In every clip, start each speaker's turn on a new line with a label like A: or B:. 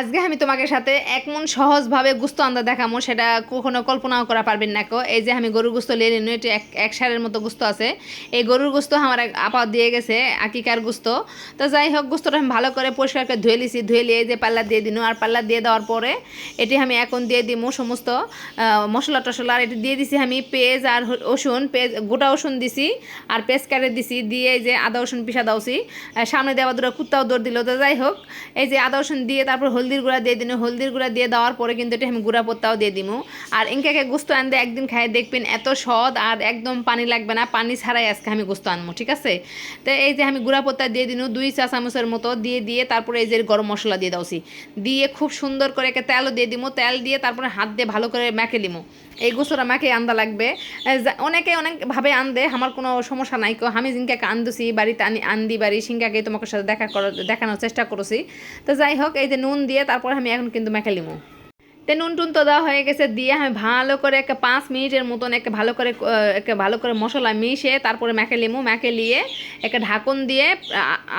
A: আজকে আমি তোমাকে সাথে একমন সহজভাবে গুস্ত আন্দা দেখামো, সেটা কখনো কল্পনাও করা পারবেন না কো। এই যে আমি গরুর গুস্ত লিয়ে নিন, এটি এক সারের মতো গুস্ত আছে। এই গরুর গুস্ত আমার এক আপা দিয়ে গেছে, আকিকার গুস্ত। তো যাই হোক, গুস্তটা আমি ভালো করে পরিষ্কার করে ধুয়ে লিছি ধুয়ে এই যে পাল্লা দিয়ে দিন। আর পাল্লা দিয়ে দেওয়ার পরে এটি আমি এখন দিয়ে দিমু সমস্ত মশলা টশলা। আর এটি দিয়ে দিছি আমি পেঁয়াজ আর রসুন, পেঁয়াজ, গোটা রসুন দিছি, আর পেঁয়াজ কাটে দিছি, দিয়ে এই যে আদা রসুন পিসা দাওছি। সামনে দেওয়া দুটো কুত্তাও দৌড় দিল। তো যাই হোক, এই যে আদা রসুন দিয়ে তারপর হলদির গুঁড়া দিয়ে দিন। হলদির গুঁড়া দিয়ে দেওয়ার পরে কিন্তু এটা আমি গুঁড়া পত্তাও দিয়ে দিমু। আর ইনকাকে গুস্ত আনতে একদিন খাই দেখবেন এত সদ আর একদম পানি লাগবে না, পানি ছাড়াই আজকে আমি গুস্ত আনব ঠিক আছে? তো এই যে আমি গুঁড়া পত্তা দিয়ে দিন, দুই চা চামচের মতো দিয়ে দিয়ে তারপরে এই যে গরম মশলা দিয়ে দাওছি দিয়ে খুব সুন্দর করে একে তেলও দিয়ে দিমু, তেল দিয়ে তারপরে হাত দিয়ে ভালো করে মেখে দিমু এই গোসরা মাকে আন্দা লাগবে। অনেকে অনেকভাবে আন্দে, আমার কোনো সমস্যা নাই আমি জিঙ্কাকে আনদুছি, বাড়িতে আনি, আন্দি বাড়ি সিঙ্গাকে তোমাকে সাথে দেখা কর দেখানোর চেষ্টা করছি। তো যাই হোক, এই যে নুন দিয়ে তারপর আমি এখন কিন্তু মেখে লিমু। তে নুন টুন তো দেওয়া হয়ে গেছে, দিয়ে আমি ভালো করে একটা পাঁচ মিনিটের মতন একটা ভালো করে একটা ভালো করে মশলা মিশিয়ে তারপরে মেখে লিমু মেখে লিয়ে একটা ঢাকন দিয়ে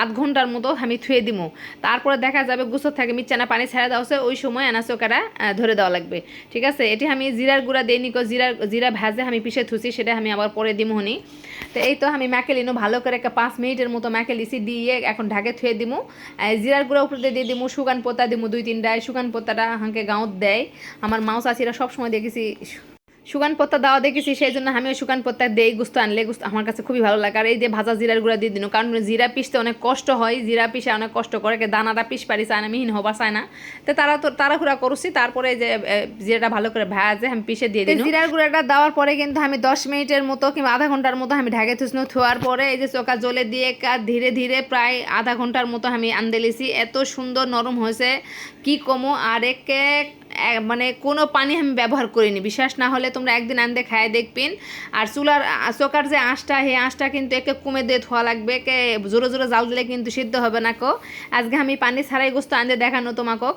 A: আধ ঘণ্টার মতো আমি থুয়ে দিমু। তারপরে দেখা যাবে গুছর থাকে মিচ্ছানা পানি ছেড়ে দেওয়া হচ্ছে ওই সময় আনাচোকাটা ধরে দেওয়া লাগবে। ঠিক আছে? এটি আমি জিরার গুঁড়া দিই নিকো জিরার জিরা ভেজে আমি পিষে থুছি, সেটা আমি আবার পরে দিমু হনি। তো এই তো আমি মেখে লিনু ভালো করে একটা পাঁচ মিনিটের মতো মেখে লিছি দিয়ে এখন ঢাকে থুয়ে দিমু। জিরার গুঁড়া উপরে দিয়ে দিমু, শুকান পোতা দিমু দুই তিনটা শুকান পোতাটা হাঁকে গাঁত দেয় আমার মাও চাচিরা সবসময় দেখেছি। শুকান পত্তা দেওয়া দেখেছি সেই জন্য আমিও শুকান পত্তা দেই গুস্ত আনলে গুস্ত। আমার কাছে খুবই ভালো লাগে। আর এই যে ভাজা জিরার গুঁড়া দিয়ে দিন কারণ জিরা পিসতে অনেক কষ্ট হয় জিরা পিসে অনেক কষ্ট করে কে দানাটা পিস পারি চায় না মিহিন হবা চায় না। তো তারা তো তাড়াহুড়া করছি তারপরে যে জিরাটা ভালো করে ভাজে আমি পিসে দিয়ে দিই জিরার গুঁড়াটা দেওয়ার পরে কিন্তু আমি দশ মিনিটের মতো কিংবা আধা ঘণ্টার মতো আমি ঢাকে থুসনো থোয়ার পরে এই যে চোকা জলে দিয়ে ধীরে ধীরে প্রায় আধা ঘণ্টার মতো আমি আন্দেলিছি এত সুন্দর নরম হয়েছে কি কমো আর একে মানে কোনো পানি আমি ব্যবহার করিনি। বিশ্বাস না হলে তোমরা একদিন আনতে খায় দেখবেন। আর চুলার চোকার যে আঁশটা, সেই আঁশটা কিন্তু একে কমে দিয়ে ধোয়া লাগবে। কে জোরে জোরে জাল দিলে কিন্তু সিদ্ধ হবে না কো। আজকে আমি পানি ছাড়াই গোস্ত আনতে দেখানো তোমাকে।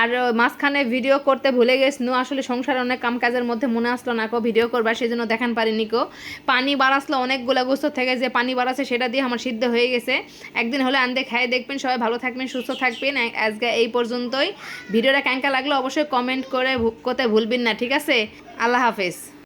A: আর মাঝখানে ভিডিও করতে ভুলে গেছিনু, আসলে সংসারে অনেক কাম কাজের মধ্যে মনে আসলো না কো, ভিডিও করবার সেই জন্য দেখান পারিনি কো। পানি বাড়াসলো অনেকগুলো গোস্ত থেকে, যে পানি বাড়াছে সেটা দিয়ে আমার সিদ্ধ হয়ে গেছে। একদিন হলে আনতে খাই দেখবেন। সবাই ভালো থাকবেন, সুস্থ থাকবেন। আজকে এই পর্যন্তই। ভিডিওটা ক্যাঙ্কা লাগল, অবশ্যই কমেন্ট করে ভু- করতে ভুলবেন না ঠিক আছে? আল্লাহ হাফেজ।